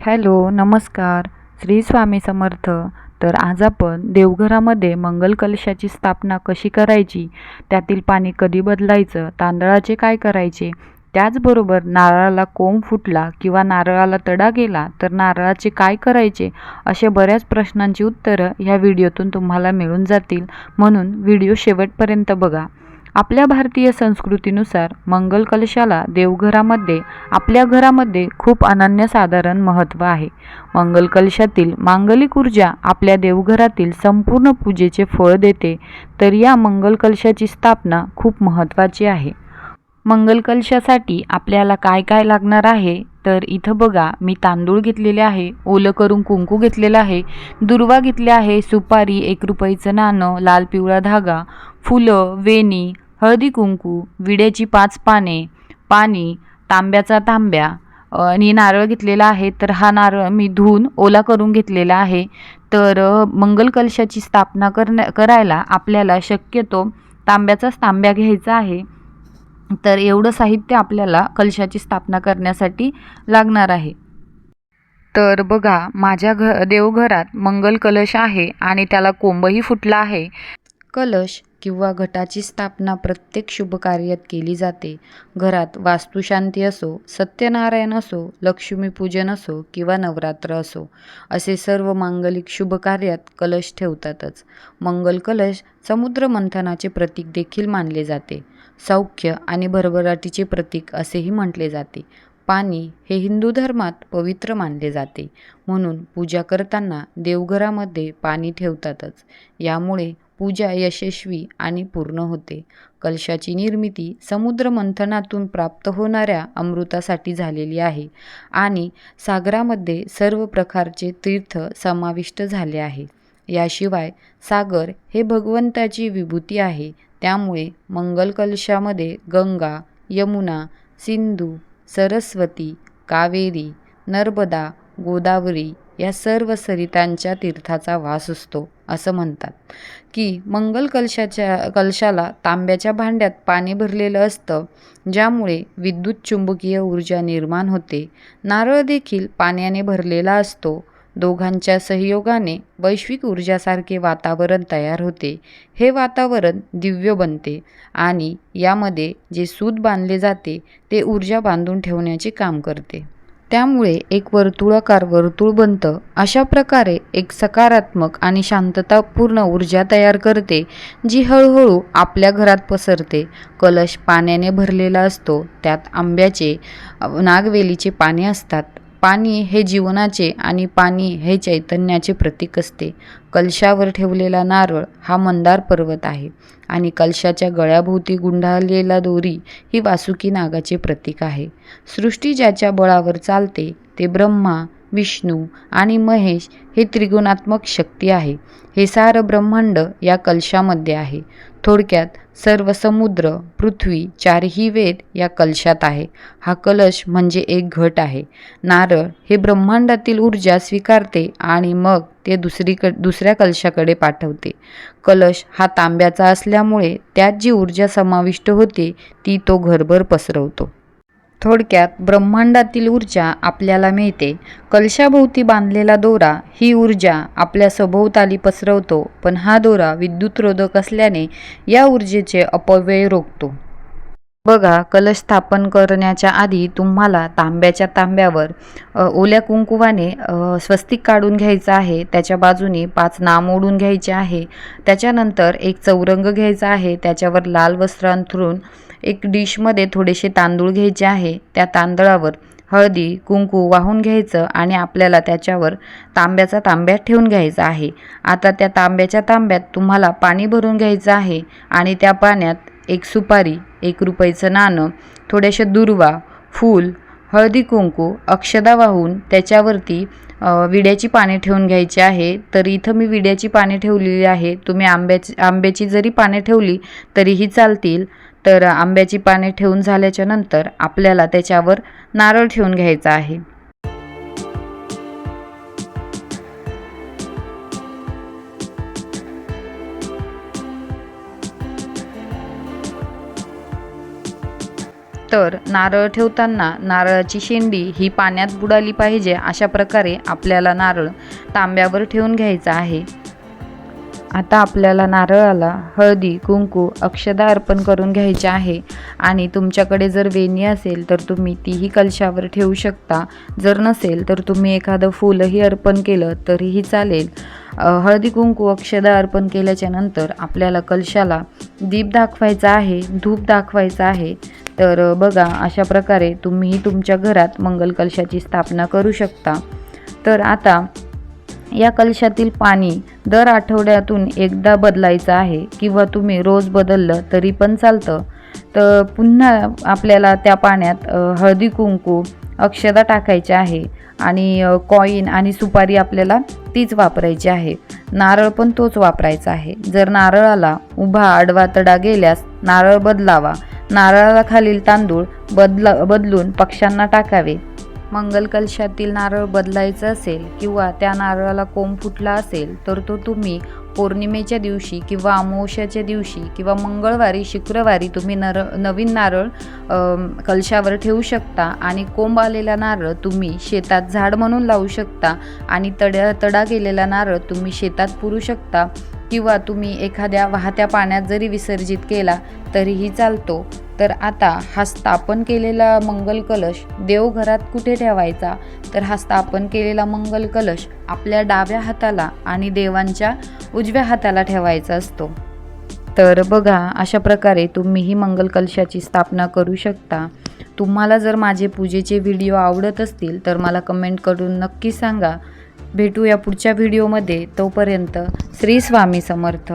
Hello नमस्कार. श्री स्वामी समर्थ. तर आज आपण देवघरामध्ये मंगल कलशाची स्थापना कशी करायची त्यातील पाणी कधी बदलायचं तांदळाचे काय करायचे त्याचबरोबर नारळाला कोंब फुटला किंवा नारळाला तडा गेला तर नारळाचे काय करायचे असे बऱ्याच प्रश्नांची उत्तरं ह्या व्हिडिओतून तुम्हाला मिळून जातील. म्हणून व्हिडिओ शेवटपर्यंत बघा. आपल्या भारतीय संस्कृतीनुसार मंगल कलशाला देवघरामध्ये आपल्या घरामध्ये खूप अनन्यसाधारण महत्त्व आहे. मंगल कलशातील मांगलिक ऊर्जा आपल्या देवघरातील संपूर्ण पूजेचे फळ देते तर या मंगल कलशाची स्थापना खूप महत्त्वाची आहे. मंगल कलशासाठी आपल्याला काय काय लागणार आहे? तर इथं बघा मी तांदूळ घेतलेले आहे ओलं करून कुंकू घेतलेलं आहे दुर्वा घेतले आहे सुपारी एक रुपयाचं नाणं लाल पिवळा धागा फुलं वेणी हळदी कुंकू विड्याची पाच पाने पाणी तांब्याचा तांब्या आणि नारळ घेतलेला आहे तर हा नारळ मी धुवून ओला करून घेतलेला आहे. तर मंगल कलशाची स्थापना करण्या करायला आपल्याला शक्यतो तांब्याचाच तांब्या घ्यायचा आहे. तर एवढं साहित्य आपल्याला कलशाची स्थापना करण्यासाठी लागणार आहे. तर बघा माझ्या घ देवघरात मंगल कलश आहे आणि त्याला कोंबही फुटला आहे. कलश किंवा घटाची स्थापना प्रत्येक शुभकार्यात केली जाते. घरात वास्तुशांती असो सत्यनारायण असो लक्ष्मीपूजन असो किंवा नवरात्र असो असे सर्व मांगलिक शुभकार्यात कलश ठेवतातच. मंगल कलश समुद्र मंथनाचे प्रतीक देखील मानले जाते. सौख्य आणि भरभराटीचे प्रतीक असेही म्हटले जाते. पाणी हे हिंदू धर्मात पवित्र मानले जाते. म्हणून पूजा करताना देवघरामध्ये पाणी ठेवतातच. यामुळे पूजा यशस्वी आणि पूर्ण होते. कलशाची निर्मिती समुद्रमंथनातून प्राप्त होणाऱ्या अमृतासाठी झालेली आहे आणि सागरामध्ये सर्व प्रकारचे तीर्थ समाविष्ट झाले आहे. याशिवाय सागर हे भगवंताची विभूती आहे. त्यामुळे मंगल कलशामध्ये गंगा यमुना सिंधू सरस्वती कावेरी नर्मदा गोदावरी या सर्व सरितांच्या तीर्थाचा वास असतो असं म्हणतात. की मंगल कलशाच्या कलशाला तांब्याच्या भांड्यात पाणी भरलेलं असतं ज्यामुळे विद्युत चुंबकीय ऊर्जा निर्माण होते. नारळ देखील पाण्याने भरलेला असतो. दोघांच्या सहयोगाने वैश्विक ऊर्जासारखे वातावरण तयार होते. हे वातावरण दिव्य बनते आणि यामध्ये जे सूत बांधले जाते ते ऊर्जा बांधून ठेवण्याचे काम करते. त्यामुळे एक वर्तुळाकार वर्तुळ बनतं. अशा प्रकारे एक सकारात्मक आणि शांततापूर्ण ऊर्जा तयार करते जी हळूहळू आपल्या घरात पसरते. कलश पाण्याने भरलेला असतो त्यात आंब्याचे नागवेलीचे पाने असतात. पाणी हे जीवनाचे आणि पाणी हे चैतन्याचे प्रतीक असते. कलशावर ठेवलेला नारळ हा मंदार पर्वत आहे आणि कलशाच्या गळ्याभोवती गुंडाळलेला दोरी ही वासुकी नागाचे प्रतीक आहे. सृष्टी ज्याच्या बळावर चालते ते ब्रह्मा विष्णू आणि महेश हे त्रिगुणात्मक शक्ती आहे. हे सारं ब्रह्मांड या कलशामध्ये आहे. थोडक्यात सर्व समुद्र पृथ्वी चारही वेद या कलशात आहे. हा कलश म्हणजे एक घट आहे. नारळ हे ब्रह्मांडातील ऊर्जा स्वीकारते आणि मग ते दुसरीक दुसऱ्या कलशाकडे पाठवते. कलश हा तांब्याचा असल्यामुळे त्यात जी ऊर्जा समाविष्ट होते ती तो घरभर पसरवतो. थोडक्यात ब्रह्मांडातील ऊर्जा आपल्याला मिळते. कलशाभोवती बांधलेला दोरा ही ऊर्जा आपल्या सभोवताली पसरवतो पण हा दोरा विद्युतरोधक असल्याने या ऊर्जेचे अपव्यय रोखतो. बघा कलश स्थापन करण्याच्या आधी तुम्हाला तांब्याच्या तांब्यावर ओल्या कुंकुवाने स्वस्तिक काढून घ्यायचं आहे त्याच्या बाजूने पाच नाम ओढून घ्यायचे आहे त्याच्यानंतर एक चौरंग घ्यायचा आहे त्याच्यावर लाल वस्त्र अंथरून एक डिशमध्ये थोडेसे तांदूळ घ्यायचे आहे. त्या तांदळावर हळदी कुंकू वाहून घ्यायचं आणि आपल्याला त्याच्यावर तांब्याचा तांब्यात ठेवून घ्यायचा आहे. आता त्या तांब्याच्या तांब्यात तुम्हाला पाणी भरून घ्यायचं आहे आणि त्या पाण्यात एक सुपारी एक रुपयाचं नाणं थोड्याशा दुर्वा फूल हळदी कुंकू अक्षदा वाहून त्याच्यावरती विड्याची पाने ठेवून घ्यायची आहे. तर इथं मी विड्याची पाने ठेवलेली आहे. तुम्ही आंब्याची आंब्याची जरी पाने ठेवली तरीही चालतील. तर आंब्याची पाने ठेवून झाल्याच्यानंतर आपल्याला त्याच्यावर नारळ ठेवून घ्यायचा आहे. तर नारळ ठेवताना नारळाची शेंडी ही पाण्यात बुडाली पाहिजे अशा प्रकारे आपल्याला नारळ तांब्यावर ठेवून घ्यायचा आहे. आता आपल्याला नारळाला हळदी कुंकू अक्षदा अर्पण करून घ्यायचे आहे आणि तुमच्याकडे जर वेणी असेल तर तुम्ही तीही कलशावर ठेवू शकता. जर नसेल तर तुम्ही एखादं फुलंही अर्पण केलं तरीही चालेल. हळदी कुंकू अक्षदा अर्पण केल्याच्यानंतर आपल्याला कलशाला दीप दाखवायचा आहे धूप दाखवायचा आहे. तर बघा अशा प्रकारे तुम्हीही तुमच्या घरात मंगल कलशाची स्थापना करू शकता. तर आता या कलशातील पाणी दर आठवड्यातून एकदा बदलायचं आहे किंवा तुम्ही रोज बदललं तरी पण चालतं. तर पुन्हा आपल्याला त्या पाण्यात हळदी कुंकू अक्षदा टाकायच्या आहे आणि कॉईन आणि सुपारी आपल्याला तीच वापरायची आहे. नारळ पण तोच वापरायचा आहे. जर नारळाला उभा आडवा तडा गेल्यास नारळ बदलावा. नारळाला खालील तांदूळ बदला बदलून पक्ष्यांना टाकावे. मंगल कलशातील नारळ बदलायचं असेल किंवा त्या नारळाला कोंब फुटला असेल तर तो तुम्ही पौर्णिमेच्या दिवशी किंवा अमावस्याच्या दिवशी किंवा मंगळवारी शुक्रवारी तुम्ही नर नवीन नारळ कलशावर ठेवू शकता आणि कोंब आलेला नारळ तुम्ही शेतात झाड म्हणून लावू शकता आणि तड्या तडा गेलेला नारळ तुम्ही शेतात पुरू शकता. किंवा तुम्ही एखाद्या वाहत्या पाण्यात जरी विसर्जित केला तरीही चालतो. तर आता हा स्थापन केलेला मंगल कलश देवघरात कुठे ठेवायचा? तर हा स्थापन केलेला मंगल कलश आपल्या डाव्या हाताला आणि देवांच्या उजव्या हाताला ठेवायचा असतो. तर बघा अशा प्रकारे तुम्हीही मंगल कलशाची स्थापना करू शकता. तुम्हाला जर माझे पूजेचे व्हिडिओ आवडत असतील तर मला कमेंट करून नक्की सांगा. भेटूया पुढच्या व्हिडिओमध्ये. तोपर्यंत श्री स्वामी समर्थ.